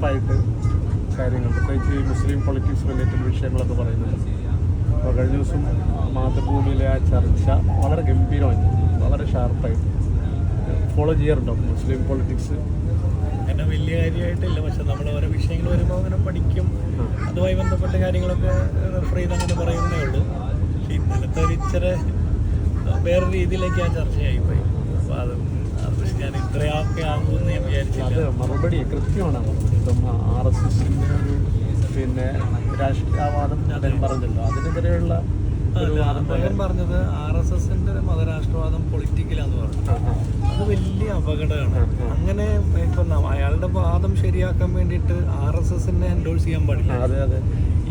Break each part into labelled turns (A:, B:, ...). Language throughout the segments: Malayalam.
A: ഷാർപ്പായിട്ട് കാര്യങ്ങൾ പ്രത്യേകിച്ച് ഈ മുസ്ലിം പൊളിറ്റിക്സ് റിലേറ്റഡ് വിഷയങ്ങളൊക്കെ പറയുന്നത് അപ്പോൾ കഴിഞ്ഞ ദിവസം മാതൃഭൂമിയിലെ ആ ചർച്ച വളരെ ഗംഭീരമായി വളരെ ഷാർപ്പായിട്ട് ഫോളോ ചെയ്യാറുണ്ടോ മുസ്ലിം പൊളിറ്റിക്സ്
B: അങ്ങനെ വലിയ കാര്യമായിട്ടില്ല. പക്ഷെ നമ്മൾ ഓരോ വിഷയങ്ങൾ വരുമ്പോൾ അങ്ങനെ പഠിക്കും. അതുമായി ബന്ധപ്പെട്ട കാര്യങ്ങളൊക്കെ റെഫർ ചെയ്ത് അങ്ങനെ പറയുന്നേ ഉള്ളൂ. പക്ഷെ ഇന്നലത്തെ ഒരു ഇച്ചിരി വേറെ രീതിയിലേക്ക് ആ ചർച്ചയായി പോയി അപ്പോൾ അത് ഞാൻ ഇത്രയൊക്കെ ആകുമെന്ന് ഞാൻ
A: അത്
B: വിചാരിച്ചില്ല
A: മറുപടി കൃത്യമാണ്. ആർ എസ് എസിന്റെ ഒരു പിന്നെ രാഷ്ട്രീയവാദം അദ്ദേഹം പറഞ്ഞല്ലോ. അതിനെതിരെയുള്ള
B: അദ്ദേഹം പറഞ്ഞത് ആർ എസ് എസിന്റെ ഒരു മതരാഷ്ട്രവാദം പൊളിറ്റിക്കലാന്ന് പറഞ്ഞു. അത് വലിയ അപകടമാണ്. അങ്ങനെ ഇപ്പൊ അയാളുടെ വാദം ശരിയാക്കാൻ വേണ്ടിയിട്ട് ആർ എസ് എസിനെ എൻഡോഴ്സ് ചെയ്യാൻ പാടില്ല.
A: അതെ അതെ.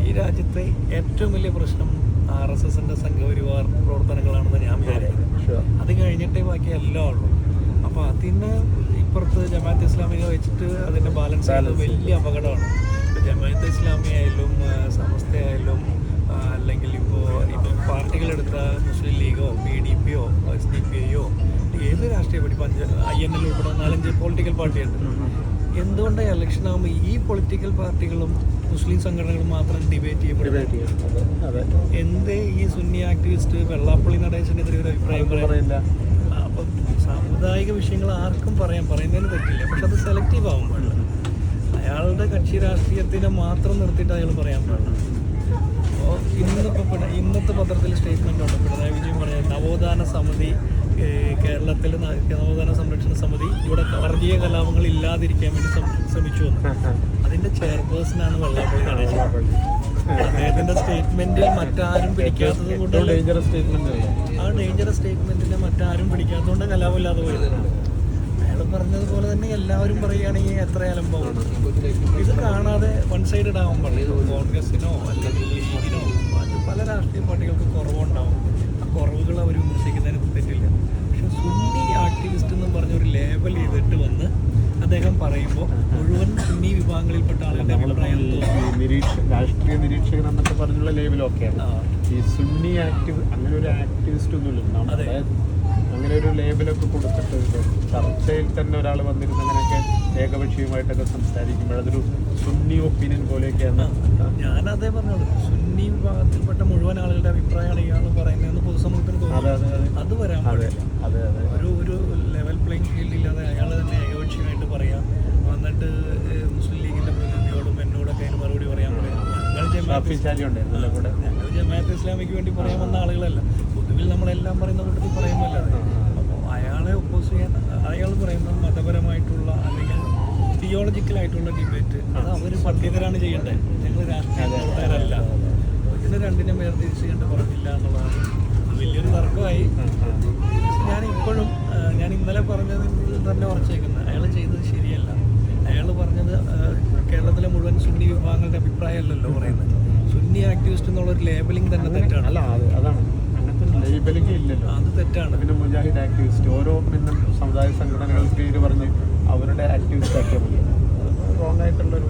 B: ഈ രാജ്യത്തെ ഏറ്റവും വലിയ പ്രശ്നം ആർ എസ് എസിന്റെ സംഘപരിവാർ പ്രവർത്തനങ്ങളാണെന്ന് ഞാൻ വിചാരിക്കുന്നു. അത് കഴിഞ്ഞിട്ടേ ബാക്കി എല്ലാം ഉള്ളൂ. അപ്പോൾ അതിന് ഇപ്പുറത്ത് ജമാഅത്ത് ഇസ്ലാമിക വെച്ചിട്ട് അതിന്റെ ബാലൻസ് ആയത് വലിയ അപകടമാണ്. ഇപ്പോൾ ജമാഅത്ത് ഇസ്ലാമി ആയാലും സമസ്ത സമസ്തയായാലും ആ, അല്ലെങ്കിൽ ഇപ്പോൾ ഇപ്പോൾ പാർട്ടികളെടുത്ത മുസ്ലിം ലീഗോ പി ഡി പിയോ എസ് ഡി പി ഐയോ ഏത് രാഷ്ട്രീയ party Panja I N L ഉൾപ്പെടെ നാലഞ്ച് പൊളിറ്റിക്കൽ പാർട്ടിയുണ്ട് എന്തുകൊണ്ടാണ് ഇലക്ഷൻ ആകുമ്പോൾ ഈ പൊളിറ്റിക്കൽ പാർട്ടികളും മുസ്ലിം സംഘടനകളും മാത്രം ഡിബേറ്റ്
A: ചെയ്യപ്പെടുന്നു
B: എന്തേ ഈ സുന്നി ആക്ടിവിസ്റ്റ് വെള്ളാപ്പള്ളി നടേശനെതിരെ ഒരു അഭിപ്രായം പറയുന്നില്ല
A: പറയില്ല.
B: അപ്പം വിഷയങ്ങൾ ആർക്കും പറയാൻ പറയുന്നതിന് പറ്റില്ല. പക്ഷെ അത് സെലക്റ്റീവ് ആവാൻ പാടില്ല. അയാളുടെ കക്ഷി രാഷ്ട്രീയത്തിനെ മാത്രം നിർത്തിയിട്ട് അയാൾ പറയാൻ പാടില്ല. അപ്പോൾ ഇന്നിപ്പോൾ ഇന്നത്തെ പത്രത്തിൽ സ്റ്റേറ്റ്മെന്റ് ഉണ്ട് പിണറായി വിജയൻ പറയുന്നത് നവോത്ഥാന സമിതി കേരളത്തിൽ നവോത്ഥാന സംരക്ഷണ സമിതി ഇവിടെ വർഗീയ കലാപങ്ങൾ ഇല്ലാതിരിക്കാൻ വേണ്ടി ശ്രമ- ശ്രമിച്ചു വന്നു. അതിന്റെ ചെയർപേഴ്സണാണ് വെള്ളാപ്പള്ളി നടേശൻ അദ്ദേഹത്തിന്റെ സ്റ്റേറ്റ്മെന്റിൽ മറ്റാരും പിടിക്കാത്തത് കൊണ്ട്
A: ഡേഞ്ചറസ് സ്റ്റേറ്റ്മെന്റ്
B: ആ ഡേഞ്ചറസ് സ്റ്റേറ്റ്മെന്റിനെ മറ്റാരും പിടിക്കാത്തതുകൊണ്ട് കലാപമില്ലാതെ പോയത്. അയാൾ പറഞ്ഞതുപോലെ തന്നെ എല്ലാവരും പറയുകയാണെങ്കിൽ എത്ര അലമ്പാവും ഇത് കാണാതെ വൺ സൈഡഡ് ആവാൻ പാടില്ല. കോൺഗ്രസിനോ അല്ലെങ്കിൽ ലീഗിനോ മറ്റ് പല രാഷ്ട്രീയ പാർട്ടികൾക്ക് കുറവുണ്ടാവും ആ കുറവുകൾ അവർ വിമർശിക്കുന്നതിന് തെറ്റില്ല പക്ഷെ സുന്നി ആക്ടിവിസ്റ്റ് എന്ന് പറഞ്ഞൊരു ലേബൽ ചെയ്തിട്ട് വന്ന് അദ്ദേഹം പറയുമ്പോൾ മുഴുവൻ സുന്നി വിഭാഗങ്ങളിൽപ്പെട്ട ആളുകളുടെ അഭിപ്രായം തോന്നുന്നു
A: ഈ നിരീക്ഷ രാഷ്ട്രീയ നിരീക്ഷകൻ എന്നൊക്കെ പറഞ്ഞുള്ള ലേബലൊക്കെയാണ്. ഈ സുന്നി ആക്ടിവ് അങ്ങനെ ഒരു ആക്ടിവിസ്റ്റ് ഒന്നുമില്ല നമ്മുടെ. അങ്ങനെ ഒരു ലേബലൊക്കെ കൊടുത്തിട്ട് ചർച്ചയിൽ തന്നെ ഒരാൾ വന്നിരുന്ന അങ്ങനെയൊക്കെ ഏകപക്ഷീയമായിട്ടൊക്കെ സംസാരിക്കുമ്പോൾ അതൊരു സുന്നി ഒപ്പീനിയൻ പോലെയൊക്കെയാണ്.
B: ഞാൻ അതേ പറഞ്ഞോളൂ. സുന്നി വിഭാഗത്തിൽപ്പെട്ട മുഴുവൻ ആളുകളുടെ അഭിപ്രായമാണ് ഇയാൾ പറയുന്നതെന്ന് പൊതുസമൂഹത്തിന്
A: അതെ
B: തോന്നുന്നു.
A: അതെ അതെ
B: അത്. വരാൻ
A: അതെ അതെ അതെ.
B: ജമാഅത്ത് ഇസ്ലാമിക്ക് വേണ്ടി പറയാൻ വന്ന ആളുകളല്ല. പൊതുവിൽ നമ്മളെല്ലാം പറയുന്ന കൂട്ടത്തിൽ പറയുന്നല്ലേ അപ്പോൾ അയാളെ ഒപ്പോസ് ചെയ്യാൻ അയാൾ പറയുന്നത് മതപരമായിട്ടുള്ള അല്ലെങ്കിൽ തിയോളജിക്കലായിട്ടുള്ള ഡിബേറ്റ് അത് അവർ പണ്ഡിതരാണ് ചെയ്യേണ്ടത്. ഞങ്ങൾ രാഷ്ട്രീയക്കാരല്ല ഇതിന് രണ്ടിനെ വേർതിരിച്ച് കണ്ട് പറഞ്ഞില്ല എന്നുള്ളതാണ് വലിയൊരു തർക്കമായി. ഞാൻ ഇപ്പോഴും ഞാൻ ഇന്നലെ പറഞ്ഞതിൽ തന്നെ ഉറച്ചേക്കുന്നത് അയാൾ ചെയ്തത് ശരിയല്ല. അയാൾ പറഞ്ഞത് കേരളത്തിലെ മുഴുവൻ സുന്നി വിഭാഗങ്ങളുടെ അഭിപ്രായമല്ലല്ലോ പറയുന്നത്. സുന്നി ആക്ടിവിസ്റ്റ് എന്നുള്ള ഒരു ലേബലിംഗ് തന്നെ തെറ്റാണ്.
A: അല്ല അത് അതാണ്. ഒരു ലേബലിംഗ് ഇല്ലല്ലോ.
B: അത് തെറ്റാണ്.
A: പിന്നെ മുജാഹിദ് ആക്ടിവിസ്റ്റ് ഓരോ പിന്നെ സമുദായ സംഘടനകൾ പേര് പറഞ്ഞ് അവരുടെ ആക്ടിവിസ്റ്റ് ആക്കിയാൽ മതി. റോങ് ആയിട്ടുള്ളൊരു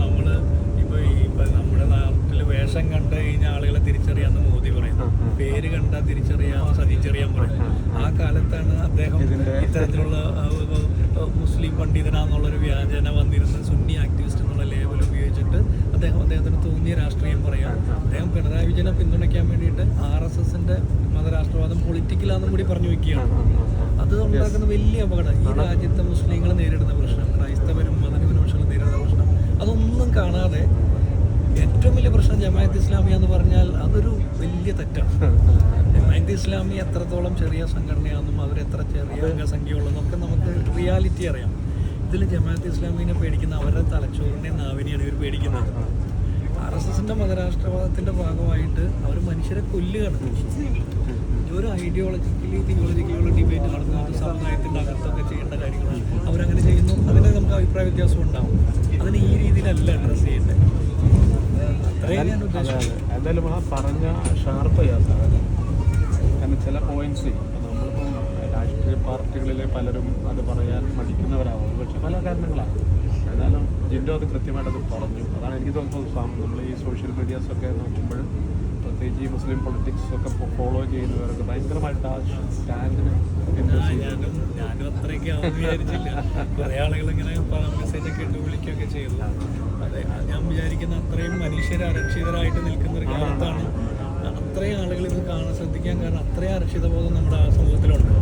B: നമ്മൾ ഇപ്പോൾ ഈ നമ്മുടെ നാട്ടിൽ വേഷം കണ്ട് കഴിഞ്ഞ ആളുകളെ തിരിച്ചറിയാന്ന് മോദി പറയുന്നു. പേര് കണ്ടാൽ തിരിച്ചറിയാം സതിച്ചറിയാൻ പറയും. ആ കാലത്താണ് അദ്ദേഹം ഇത്തരത്തിലുള്ള മുസ്ലിം പണ്ഡിതനാന്നുള്ളൊരു വ്യാജന വന്നിരുന്ന സുന്നി ആക്ടിവിസ്റ്റ് എന്നുള്ള അദ്ദേഹത്തിന് തോന്നിയ രാഷ്ട്രീയം പറയാം. അദ്ദേഹം പിണറായി വിജയനെ പിന്തുണയ്ക്കാൻ വേണ്ടിയിട്ട് ആർ എസ് എസിന്റെ മതരാഷ്ട്രവാദം പൊളിറ്റിക്കലാണെന്നും കൂടി പറഞ്ഞു വെക്കുകയാണ്. അത് ഉണ്ടാക്കുന്ന വലിയ അപകടം. ഈ രാജ്യത്തെ മുസ്ലിങ്ങൾ നേരിടുന്ന പ്രശ്നം ക്രൈസ്തവരും മതന്യൂനപക്ഷങ്ങളും നേരിടുന്ന പ്രശ്നം അതൊന്നും കാണാതെ ഏറ്റവും വലിയ പ്രശ്നം ജമാഅത്ത് ഇസ്ലാമി എന്ന് പറഞ്ഞാൽ അതൊരു വലിയ തെറ്റാണ്. ജമാഅത്ത് ഇസ്ലാമി എത്രത്തോളം ചെറിയ സംഘടനയാണെന്നും അവരെത്ര ചെറിയ അംഗസംഖ്യയുള്ളതെന്നൊക്കെ നമുക്ക് റിയാലിറ്റി അറിയാം. ഇതിൽ ജമാഅത്ത് ഇസ്ലാമിനെ പേടിക്കുന്ന അവരുടെ തലച്ചോറിനെ നാവിനെയാണ് ഇവർ പേടിക്കുന്നത്. ആർ മതരാഷ്ട്രവാദത്തിന്റെ ഭാഗമായിട്ട് അവർ മനുഷ്യരെ കൊല്ലുകയാണ്. ഒരു ഐഡിയോളജിക്കലി തിയോളജിക്കലുള്ള ഡിബേറ്റ് നടത്തുന്നത് സമുദായത്തിന്റെ അകത്തൊക്കെ ചെയ്യേണ്ട കാര്യങ്ങളാണ്. അവരങ്ങനെ ചെയ്യുന്നു. അതിന് നമുക്ക് അഭിപ്രായ വ്യത്യാസം ഉണ്ടാവും. അതിന് ഈ രീതിയിലല്ല അഡ്രസ് ചെയ്യേണ്ടത്.
A: എന്തായാലും ആ പറഞ്ഞ ഷാർപ്പ് ചെയ്യാത്ത കാരണം ചില പോയിന്റ്സ് നമ്മളിപ്പം രാഷ്ട്രീയ പാർട്ടികളിലെ പലരും അത് പറയാൻ മടിക്കുന്നവരാവും. പക്ഷെ പല കാരണങ്ങളാണ്. എന്നാലും ജിൻഡോ അത് കൃത്യമായിട്ട് അത് പറഞ്ഞു. അതാണ് എനിക്ക് തോന്നുന്നത് നമ്മൾ ഈ സോഷ്യൽ മീഡിയാസൊക്കെ നോക്കുമ്പോൾ പ്രത്യേകിച്ച് ഈ മുസ്ലിം പൊളിറ്റിക്സ് ഒക്കെ ഫോളോ ചെയ്യുന്നവരൊക്കെ ഭയങ്കരമായിട്ട് ആ സ്റ്റാൻഡിന്
B: ഞാനും ഞാനും അത്രയൊക്കെ വിചാരിച്ചില്ല. കുറെ ആളുകൾ ഇങ്ങനെ മെസ്സേജ് ഒക്കെ ഇട്ട് വിളിക്കുകയൊക്കെ ചെയ്തു. അതെ ഞാൻ വിചാരിക്കുന്ന അത്രയും മനുഷ്യർ അരക്ഷിതരായിട്ട് നിൽക്കുന്ന ഒരു കാലത്താണ് അത്രയും ആളുകൾ ഇത് കാണാൻ ശ്രദ്ധിക്കാൻ കാരണം അത്രയും അരക്ഷിതബോധം നമ്മുടെ ആ സമൂഹത്തിലുണ്ട്.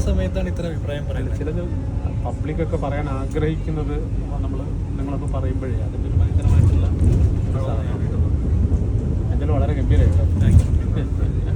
B: സമയത്താണ് ഇത്ര അഭിപ്രായം പറയുന്നത്.
A: ചിലത് പബ്ലിക്കൊക്കെ പറയാൻ ആഗ്രഹിക്കുന്നത് നമ്മൾ നിങ്ങളൊക്കെ പറയുമ്പോഴേ അതിന്റെ ഒരു ഭയങ്കരമായിട്ടുള്ള എന്തായാലും വളരെ ഗംഭീരമായിട്ട്